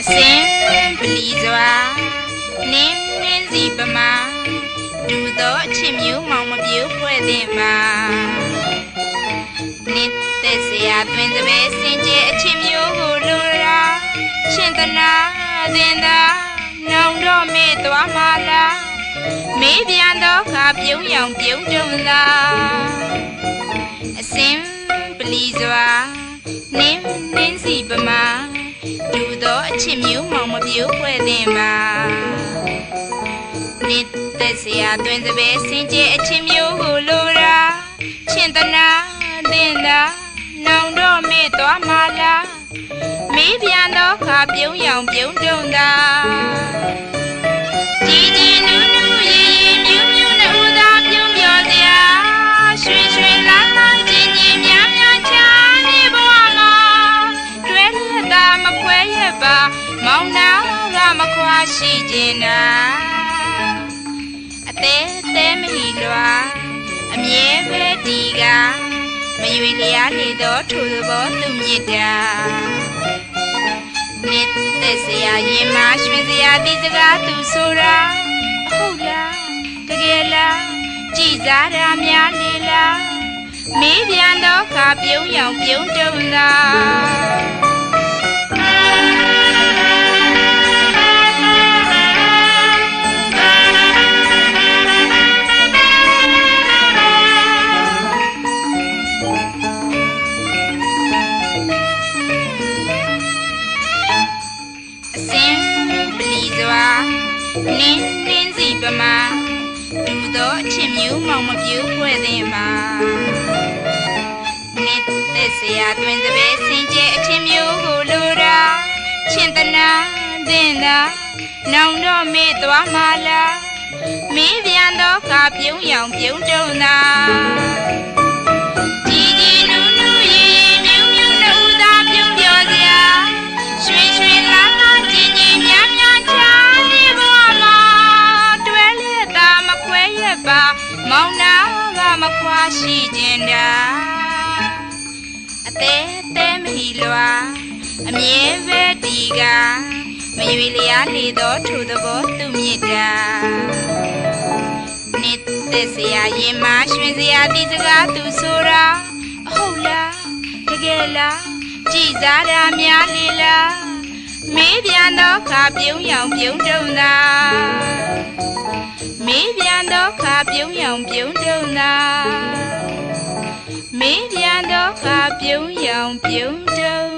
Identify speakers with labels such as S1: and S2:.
S1: အစင်ပလီစွာနင်းနင်းစီပမာဒူသောအချစ်မျိုးမောင်မပြိုးဖွဲ့တဲ့မှာနင်းသက်စရာတွင်စပယ်စင်ကြယ်အချစ်မျိုးကိုလိုရာရှင်သနာသင်သာနောင်တော့မေ့သွားမှလားမေးပြန်တော့ခါပြုံးရောင်ပြုံးတုံသာအစင်ပ လီစွာနင်းနင်းစီပမာဒူသောအချစ်မျိုးမောင်မပြိုးဖွဲ့တဲ့မှာနင်းသက်စရာတွင်စပယ်စင်ကြယ်အချစ်မျိုးကိုလိုရာရှင်သနာသင်သာနောင်တော့မေ့သွားမှလားမေးပြန်တော့ခါပြုံးရောင်ပြုံးတုံသာ မခွဲရပါမောင်နာကမခွာရှိခြင်းနာအသေးသေးမဟီလွာအမြဲပဲဒီကမရွေလျားနေသောထိုသဘောသူမြစ်တာမြစ်သက်စရာရင်မရွှင်စရာဒီစကားသူဆိုတာအဟုတ်လားတကယ်လားကြည်စားတာများလေလားမေးပြန်တော့ခါပြုံးရောင်ပြုံးတုံလား ပလီစွာနင်းနင်းစီပမာဒူသောအချစ်မျိုးမောင်မပြိုးဖွဲ့တဲ့မှာနစ်သက်စရာတွင်စပယ်စင်ကြယ်အချစ်မျိုးကိုလိုတာရှင်သနာသင်သာနောင်တော့မေ့သွားမှလားမေးပြန်တော့ခါပြုံးရောင်ပြုံးတုံသာ မောင်နာကမခွာရှိခြင်းတာအသေးသေးမဟီလွာအမြဲပဲဒီကမရွေလျားနေသောထိုသဘောသူမြစ်တာနှစ်သက်စရာရင်မရွှင်စရာဒီစကားသူဆိုတာအဟုတ်လားတကယ်လားကြည်စားတာများလေလားမေး ပြန်တော့ခါပြုံးရောင်ပြုံးတုံသာမေးပြန်တော့ခါပြုံးရောင်ပြုံးတုံသာမေးပြန်တော့ခါပြုံးရောင်ပြုံးတုံ